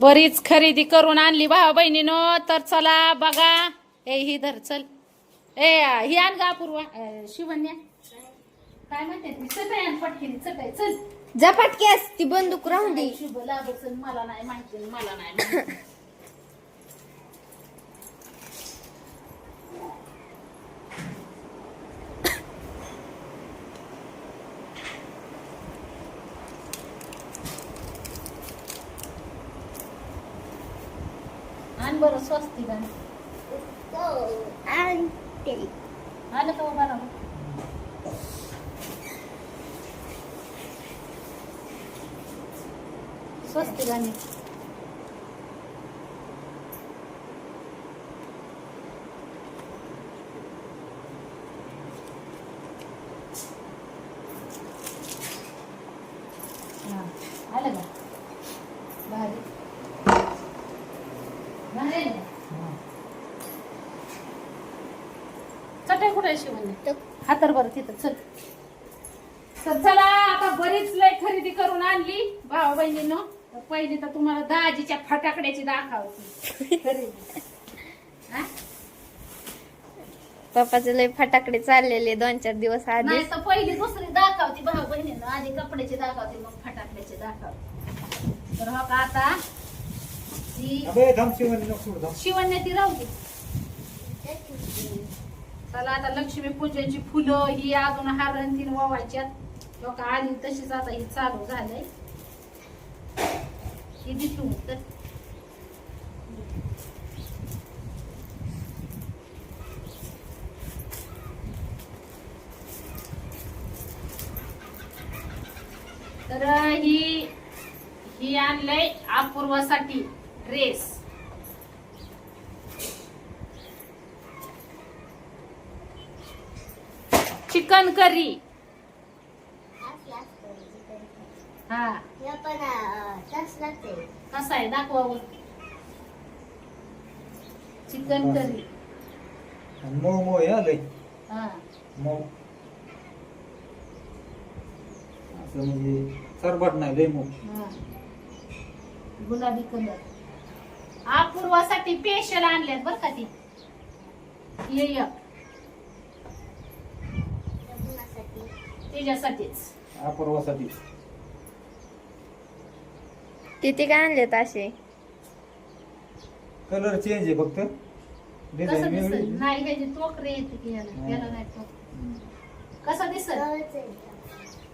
बरीच खरेदी करून आणली भावा बहिणीनो. तर चला बघा. ए ही धर चल. ए ही आण गा पूर्वा शिवन्या. काय म्हणते ती? चटई आण पटकीने चटई चल. झपाटक्यास ती बंदूक राहून दे. शुभ लागत मला नाही माहिती मला नाही बरं स्वस्ती गाणं आलं का बरं स्वस्ती गाणी हा, आलं का भारी भारी आहे ना? चटई कुठे शिवणी हातर बरं तिथं चल. तर चला आता बरीच लय खरेदी करून आणली भाऊ बहिणीनं. तर पहिली तर तुम्हाला दाजीच्या फटाकड्याची दाखवते. खरेदी. हा? पप्पाचे लय फटाकडे चाललेले दोन चार दिवस आधी. नाही तर पहिली दुसरी दाखवते भाऊ बहिणीनं. आधी कपड्याची दाखवते मग फटाकड्याची दाखवते. तर हो का आता? ती अबे नको सोडू. शिवण्या ती राहू दे. चला आता लक्ष्मी पूजेची फुलं ही अजून हारण तीन वावायच्यात. लोक आली तशीच आता ही चालू झालंय. ही दिसू तर. तर ही ही आणलंय अपूर्वासाठी ड्रेस चिकन करी. हा. कसा आहे? दाखवा. Chicken curry. मऊ मऊ आहे लय हा. मऊ. असं म्हणजे सरबट नाही लय मऊ. हा. गुलाबी कलर अपूर्वासाठी स्पेशल आणल्यात बर का ती? ये ये. तिच्यासाठीच अपूर्वासाठी किती काय आणलेत असे? कलर चेंज आहे फक्त. कसं डिझाईन नाही ह्याची टोकरी येते की नाही टोक. कसं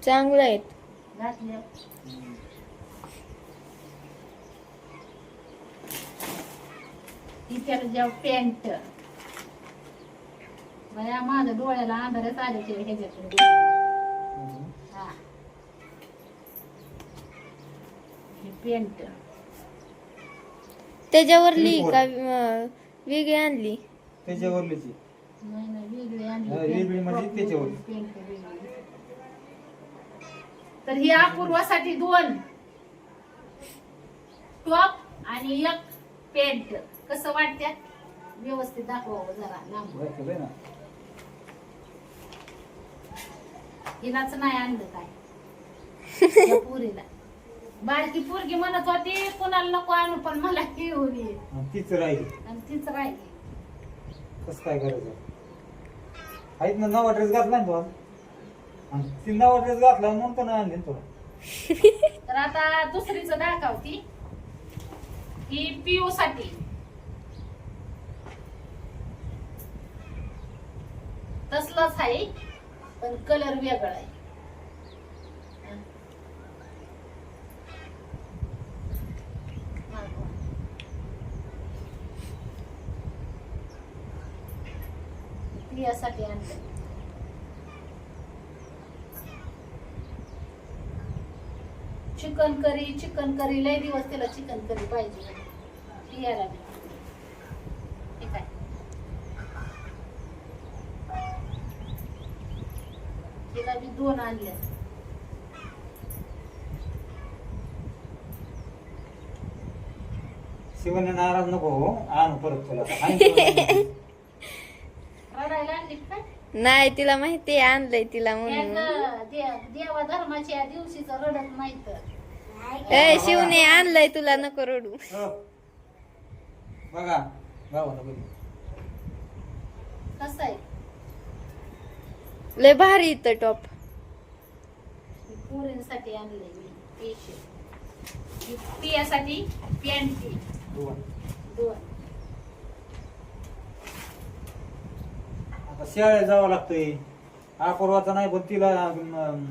चांगलं आहेत. घातल्या. जेव्हा पॅन्ट बया माझ्या डोळ्याला अंधारच आले ते ह्याच्यातून हम्म. हा हे पॅन्ट त्याच्यावरली Three-four. का अं, वेगळी आणली. त्याच्यावरलीची नाही नाही वेगळी आणली हा, pant. वेगळी म्हणजे Top त्याच्यावर. वेगळी. तर ही अपूर्वासाठी दोन. टॉप आणि एक पॅन्ट कसं वाटत्यात व्यवस्थित दाखवावं जरा लांब. ना. हिलाच नाही आणलं काय. या पुरीला. बारकी पोरगी म्हणत होती कोणाला नको आणू पण मला घेऊन ये. तीच राहील. आणि तीच राहिली. कसं काय करायचं? आहेत ना नवा ड्रेस घातला ना तू. आज? आणि ती नवा ड्रेस घातला म्हणून पण आणली ना तुला तर आता दुसरीच दाखवती. ही पीओ साठी. तसलंच आहे पण कलर वेगळा आहे. प्रियासाठी आणलं चिकन करी चिकन करी लय दिवस त्याला चिकन करी पाहिजे. ठीक आहे. तिला बी दोन आणल्या शिवण्या नाराज नको हो आणू परत तुला आणि तुला- रडायला आणली का नाही तिला माहिती आहे आणलंय तिला म्हणून. देवा धर्माच्या दिवशीच रडत ए शिवने आणलंय तुला नको रडू. हो. बघा गावाला बघ कसं आहे? लय भारी इथं टॉप. पोरींसाठी आणलंय मी पियासाठी पॅन्टी. दोन. दोन. आता शाळेत जावं लागतंय. अपूर्वाचा नाही पण तिला अं,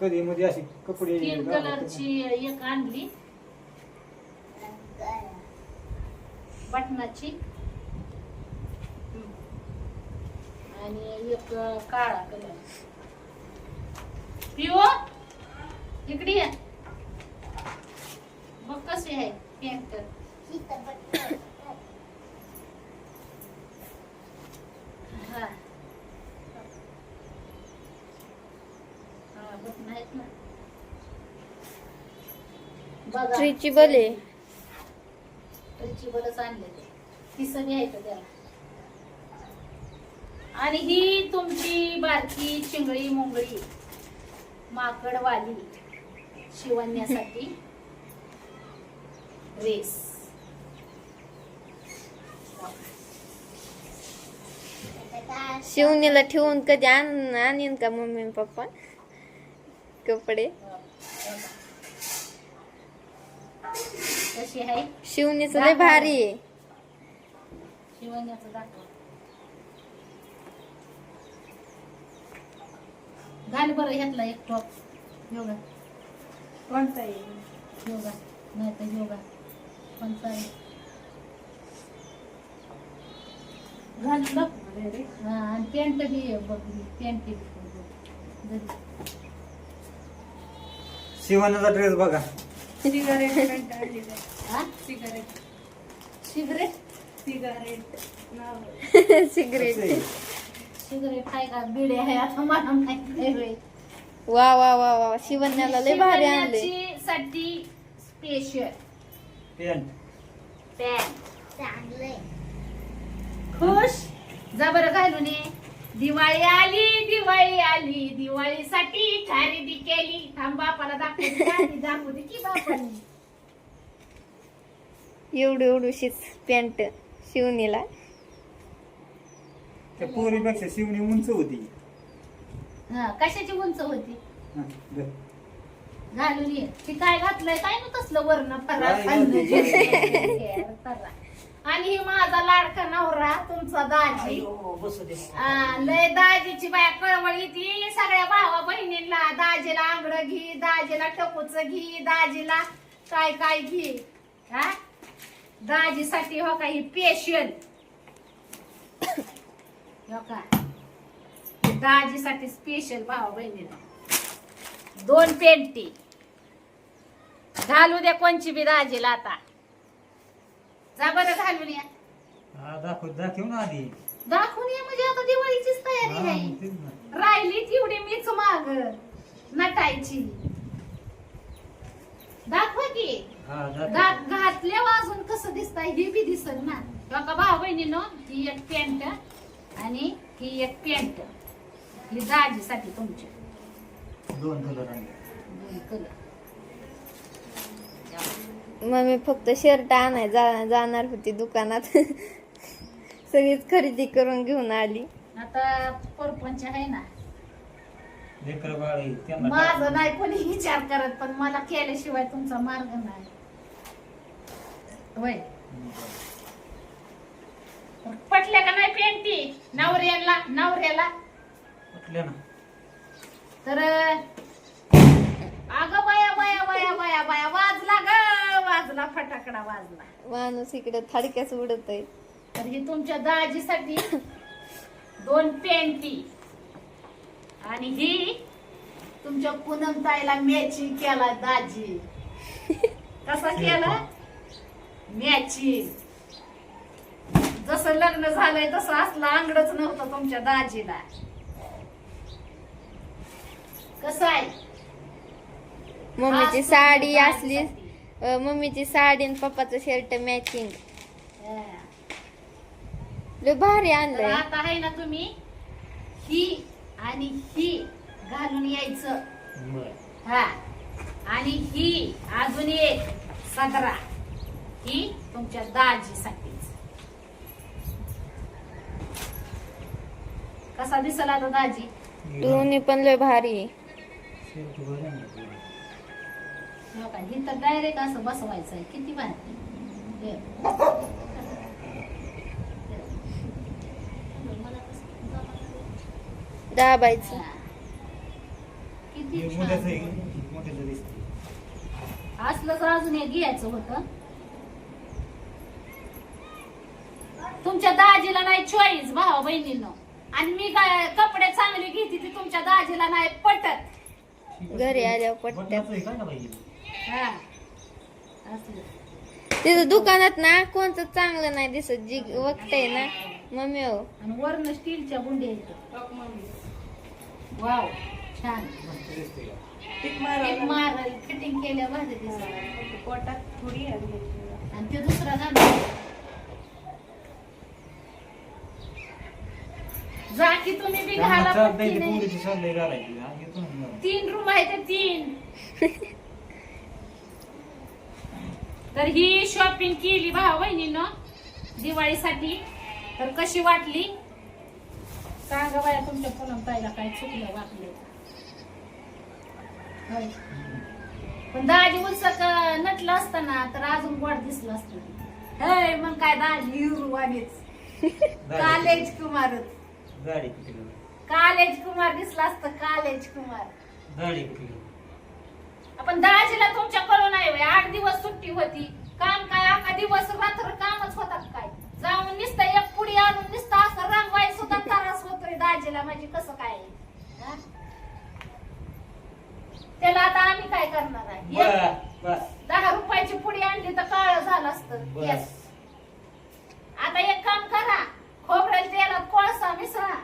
कधी मध्ये अशी कपडे तीन घालावं कलरची एक आणली. बटनाची हम्म. आणि एक काळा कलर पिओ इकडे ये. बघ कशी आहे पॅन्ट हा. स्ट्रेचेबल आहे आणले ते. तिसरी आहे का त्याला आणि ही तुमची बारकी चिंगळी मुंगळी माकडवाली शिवण्यासाठी रेस. शिवणीला ठेवून कधी आण आणीन का मम्मी पप्पा? कपडे. कशी आहे? शिवणीच लय भारी आहे. शिवण्याचं दाखव. घाल बरं ह्यातला एक टॉप योगा. कोणता आहे? योगा. नाही तर योगा. कोणता आहे? घातलं हा आणि पॅन्ट बी बघ. ही बघ. शिवण्याचा ड्रेस बघा. हा? सिगरेट सिगरेट कसं आहे? सिगरेट आहे का? बिडे आहे आता मला माहीत नाही बाई. वा वा वा वा शिवण्याला लय भारी आणले. साठी स्पेशल खुश? जा बरं घालून ये. दिवाळी आली दिवाळी आली. दिवाळीसाठी खरेदी केली. थांब बापाला दाखवू दे, आधी दाखवू दे की बापाने एवढी एवढीशीच पॅन्ट शिवणीला. त्या पोरीपेक्षा शिवणी उंच होती. हा कशाची उंच होती? हा. घालून ये. ती काय घातलंय? काय ना तसलं वर्ण? काय. घातलंय? फराळ. आणि ही माझा लाडका नवरा तुमचा दाजी. आ, लय दाजीची बाया कळवळी ती सगळ्या भावा बहिणींना दाजीला आंगड घी दाजीला टपूच घी दाजीला काय काय घी. हा? दाजीसाठी हो का ही पेशल हो का? ही दाजीसाठी स्पेशल भावा बहिणीला दोन पेंटी. घालू दे कोणची बी दाजीला आता. जा बरं घालून या. हा दाखव दाखव ना आधी. दाखवून ये म्हणजे आता दिवाळीचीच हा, तयारी आहे. मग तेच ना. राहिली तेवढी मीच माग. नटायची. दाखवा की. हा दाखव. घातल्या वाजून कसं दिसतंय हे बी दिसल ना. बघा भाऊ बहिणीनं ही एक पॅन्ट आणि ही एक पॅन्ट. ही दाजीसाठी तुमची. दोन कलर आणले. दोन कलर मम्मी फक्त शर्ट आणाय जा- जाणार होती दुकानात. सगळीच खरेदी करून घेऊन आली. आता परपंच आहे ना. लेकर बाळ आहे, त्यांना माझं नाही कोणी विचार करत पण मला केल्याशिवाय तुमचा मार्ग नाही. होय. पटल्या का नाही पेंटी? नवऱ्याला नवऱ्याला? कुठल्या ना. तर अग बाया बाया बाया बाया बाया वाजला ग वाजला फटाकडा वाजला माणूस इकडे थडक्याच उडत आहे तर ही तुमच्या दाजीसाठी दोन पेंटी आणि ही तुमच्या पूनम ताईला मॅचिंग केला दाजी. कसा केला? मॅचिंग जसं लग्न झालंय तसं असलं अंगडच नव्हतं तुमच्या दाजीला. कसं आहे? मम्मीची साडी असली. मम्मीची साडी आणि पप्पाचं शर्ट मॅचिंग हा. लय भारी तर आणलंय आता आहे ना तुम्ही ही आणि ही घालून यायचं बरं. हा आणि ही अजून एक सदरा ही तुमच्या दाजीसाठीच कसा दिसला आता दाजी दोन्ही पण लय भारी आहे. शेवटी बरं आहे ना. हो ही डायरेक्ट असं बसवायचं आहे किती भारी. हे. दाबायचं. हा. हे. असलं तर अजून एक घ्यायचं होतं. तुमच्या दाजीला नाही चॉईस भावा बहिणींनो. आणि मी काय कपडे चांगले घेते ती तुमच्या दाजीला नाही पटत. घरी आल्यावर पटत्यात. हा तिथं दुकानात ना कोणतं चांगलं नाही दिसत जी बघताय ना मम्मी हो. आणि वरण स्टीलच्या बुंड्या येतात वाव छान. मस्त दिसतंय का? एक मारल फिटिंग केल्या भाजी दिसत पोटात थोडी आहे. आणि ते दुसरा जा की तुम्ही बी घाला. तीन रूम आहे ते तीन. तर ही शॉपिंग केली भाऊ बहिणीनं दिवाळीसाठी तर कशी वाटली सांगा बाया तुमच्या पुनम ताईला काय चुकलं वाटलं. पण दाजी उलसक नटलं असतं ना तर अजून गोड दिसलं असतं हय मग काय दाजी हिरू वाणीच कालेज कुमारच? कालेज कुमार दिसला असतं कालेज कुमार? आपण दाजीला तुमच्याकडून नाही होय. आठ दिवस सुट्टी होती काम काय अख्खा दिवस रात्र कामच होतात काय जाऊन नुसतं एक पुडी आणून नुसतं असं रंगवाय सुद्धा त्रास होतोय दाजीला म्हणजे कसं काय हा? त्याला आता आम्ही काय करणार आहे एक बस, बस. दहा रुपयाची पुडी आणली तर काळ झालं असतं बस. आता एक काम करा खोबरेल तेलात कोळसा मिसळा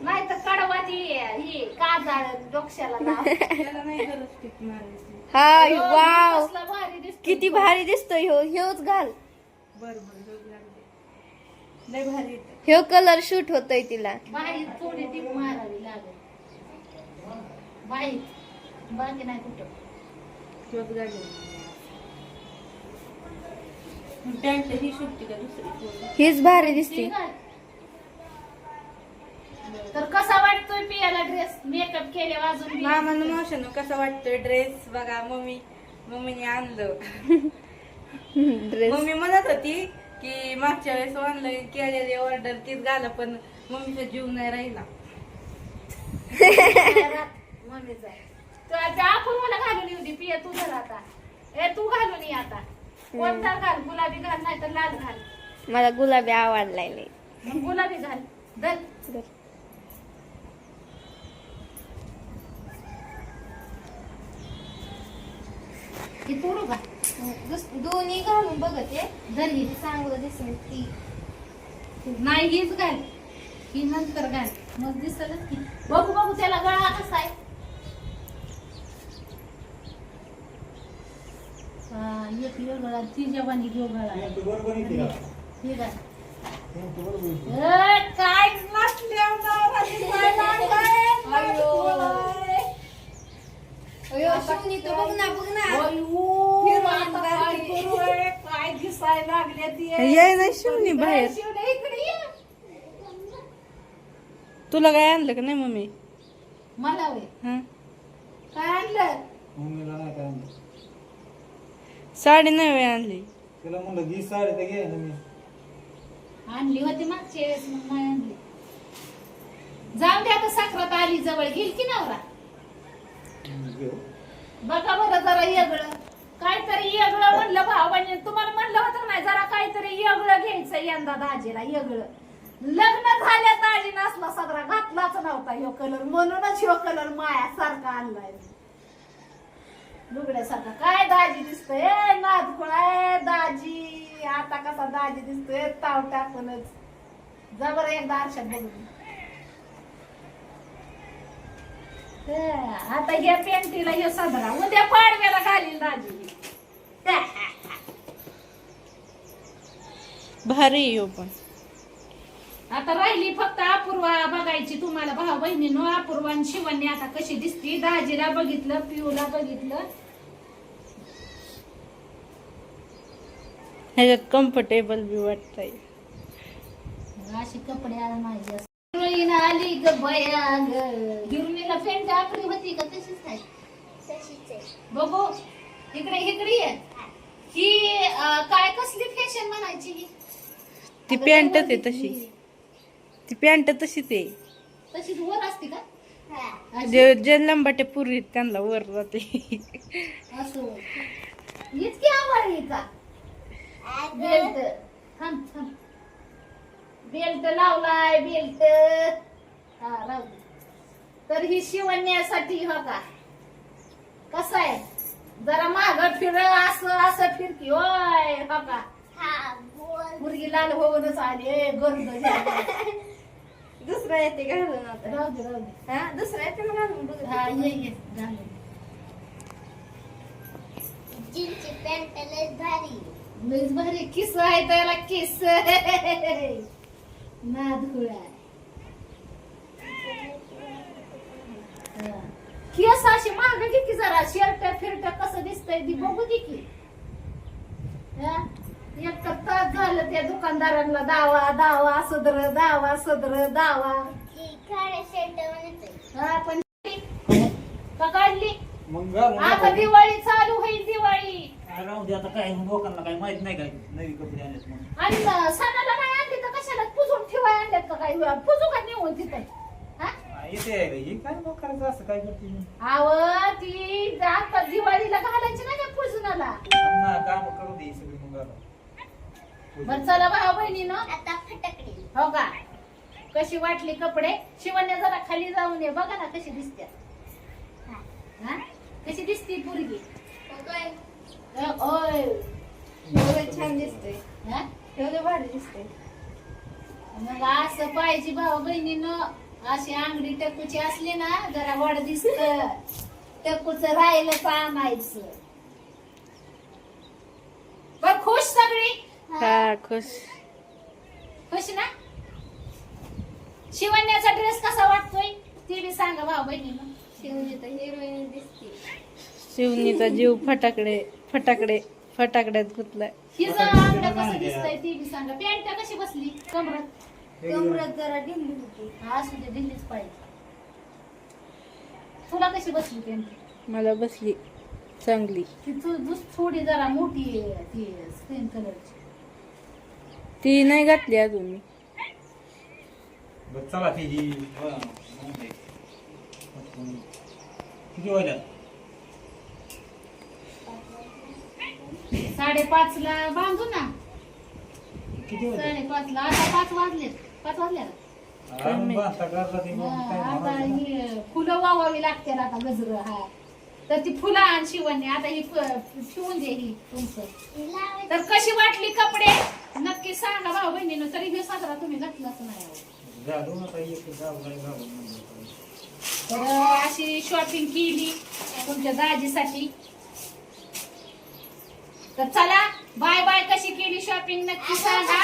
नाही तर कडवा ती ही काजळ डोक्याला लावा. त्याला नाही गरज टिक मारायची हाय हो, वाव. कसला भारी दिसतोय किती तो. भारी दिसतोय ह्यो. ह्योच घाल. बर बर झोप लागते लय भारी येते ह्यो कलर शूट होतोय तिला. बाई थोडी टीप मारावी लागेल. बाई बाकी नाही कुठं. झोप लागली पॅन्ट ही सुटते का दुसरी? थोडी हीच भारी दिसते. ठीक आहे. तर कसा पियाला ड्रेस मेकअप केले वाजून मामानं कसा वाटतोय ड्रेस बघा मम्मी मम्मीने आणलं. ड्रेस मम्मी म्हणत होती की मागच्या वेळेस ऑनलाईन केलेली ऑर्डर तीच घाला पण मम्मीचा जीव नाही राहिला. मम्मीचा तर त्या आपण मला घालून येऊ दे पिया तू धर आता. ए तू घालून ये आता. कोणता घाल? गुलाबी घाल नाही तर लाल घाल. मला गुलाबी आवडलाय लय. मग गुलाबी घाल. धर. हे तोडू का दुस- दोन्ही घालून बघत आहे. धर ही चांगलं दिसेल ती नाही हीच घाल. ही नंतर घाल. मग दिसत की. बघू बघू त्याला गळा कसा आहे. हा, एक वेगळा ती जवानी जो गळा आहे. तू बरोबर येते का? हे घाल. तू बरोबर येते. ए, काय नसल्यावर. अयो, शिवणी तो बघ ना बघ ना. अयो, आता काय करू रे? काय दिसायला लागले ती याय ना शिवणी बाहेर. शिवणे इकडे ये. तुला काय आणलं का नाही मम्मी? मला वे हा? काय आणलं? मम्मीला नाही काय आणलं. साडी नाही वेळ आणली. तिला म्हणलं घे साडी तर घे ना मी. आणली होती मागच्या वेळेस मग नाही आणली. जाऊन दे आता साखरात आली जवळ. घेईल की नवरा? घेऊ. बघा बरं जरा येगळं काहीतरी येगळं म्हणलं भावाने तुम्हाला म्हणलं होतं नाही जरा काहीतरी येगळं घ्यायचं यंदा दाजीला येगळं. लग्न झाल्या दाजी नसला सगळा घातलाच नव्हता ह्यो कलर म्हणूनच ह्यो कलर माया सारखा आणलाय. लुगड्यासारखा. काय दाजी दिसतोय? ए, आहे दाजी. आता कसा दाजी दिसतोय? ताव टाकूनच. जा बरं एकदा आरशात बघून हे, आता ह्या पेंटीला हे साजरा उद्या पाडव्याला घालील दाजी भारी आहे ह्यो पण. आता राहिली फक्त अपूर्वा बघायची तुम्हाला. भाऊ बहिणीनो अपूर्वा आणि शिवानी आता कशी दिसती. दाजीला बघितलं पिऊला बघितलं. ह्याच्यात कम्फर्टेबल बी वाटतंय. अशी कपडे आला माझी हिरोईन आली ग बया ग हिरोईनला पेंट आपली होती का? तशीच आहे. बघू. इकडे इकडे ये. ही अं, काय कसली फॅशन म्हणायची ही? ती पॅन्टच आहे तशी. ती पॅन्ट तशीच आहे. तशीच वर असते का? जे जे लंबाटे पुरी त्यांना वर जाते. असं. इतकी आवड आहे का? बेल्ट थांब थांब. बेल्ट लावलाय बेल्ट हा राहू. तर ही शिवण्यासाठी हो का कसं आहे? जरा माग फिर असं असं फिरकी. होय हो का मुलगी लाल होऊनच आली. गर्द. दुसरा येते घालून आता? राहू दे राहू दे. हा दुसरा येते ना घालून बघ हा ये ये. झालं. लयच भारी. किस आहे त्याला किस केस अशी माग घे की जरा शर्ट फिरट कसं दिसतंय ती बघू दे की. हा? एक तर तास झालं त्या दुकानदारांना दावा दावा सदर दावा सदर दावा. हा पण का काढली? मग आता. दिवाळी चालू होईल दिवाळी. काय राहू दे आता काय लोकांना काय माहीत नाही काय नवी कपडे आणलेत म्हणून. आणि अं, सणाला कशाला आणल्यात का काय पुजू का नेऊन तिथे? हा? हा, येते आहे रे. हे काय मग करायचं? असं काय करते मी? आव ती आता दिवाळीला घालायची ना त्या पुजनाला ना काम करू दे सगळी मग घालून. बर चला भाऊ बहिणीनं. हो का? कशी वाटली कपडे? शिवण्या जरा खाली जाऊन ये. बघा ना कशी दिसते. हा? कशी दिसती पोरगी? अ, ओय एवढं छान दिसतंय. हा? एवढं भारी दिसतंय. मग असं पाहिजे भाऊ बहिणीनं अशी अंगडी टकूची असली ना जरा वड दिसत. टकूच राहिलं आणायचं. बर खुश सगळी? हा खुश. खुश ना? शिवण्याचा ड्रेस कसा वाटतोय? ते बी सांगा भाऊ बहिणीनं. शिवणी तर हिरोईन दिसते. शिवनीचा जीव फटाकडे फटाकडे. फटाकड्यात गुतलाय. हिचं अंग कसं दिसतंय ते बी सांगा. पॅन्ट कशी बसली? कमरत कमरत जरा होती. हा असू दे दिल्लीच पाहिजे. तुला कशी बसली पॅन्ट? मला बसली चांगली. ती दुस थोडी जरा मोठी आहे ती स्क्रीन कलरची. ती नाही घातली अजून मी. बरं, चला ती जी हा, मग ते. किती साडेपाच ला बांधू ना. किती साडेपाच ला. आता पाच वाजले पाच वाजले अजून बांधता करता ते मग काय आता म्हणायचं? ही फुलं वावावी लागते आता गजर हा. तर ती फुलं आण शिवण्य. आता ही फ- ठेवून दे ही तुमचं. तर कशी वाटली कपडे? नक्की सांगा भाऊ बहिणीनं. तरी हे साजरा तुम्ही घातलाच नाही एक घालून म्हणलं. तर अशी शॉपिंग केली तुमच्या दाजीसाठी. तर चला बाय बाय कशी केली शॉपिंग नक्की सांगा.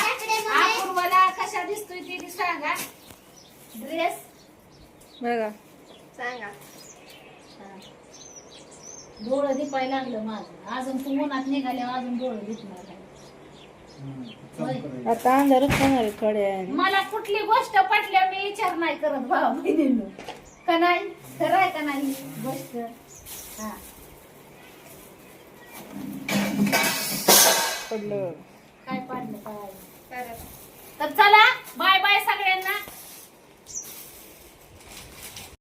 अपूर्वाला कशा दिसतोय ते सांगा. ड्रेस बघा. सांगा. डोळं दिपायला लागलं माझं. अजून तू उन्हात निघाल्यावर अजून डोळं दिसणार नाही. आता अंधारच होणार वेळाने. मला कुठली गोष्ट पटल्या मी विचार नाही करत भाऊ बहिणीनं. का नाही? खरं आहे का नाही? गोष्ट. हा. पडलं. काय पाडलं? काय? तर चला बाय बाय सगळ्यांना.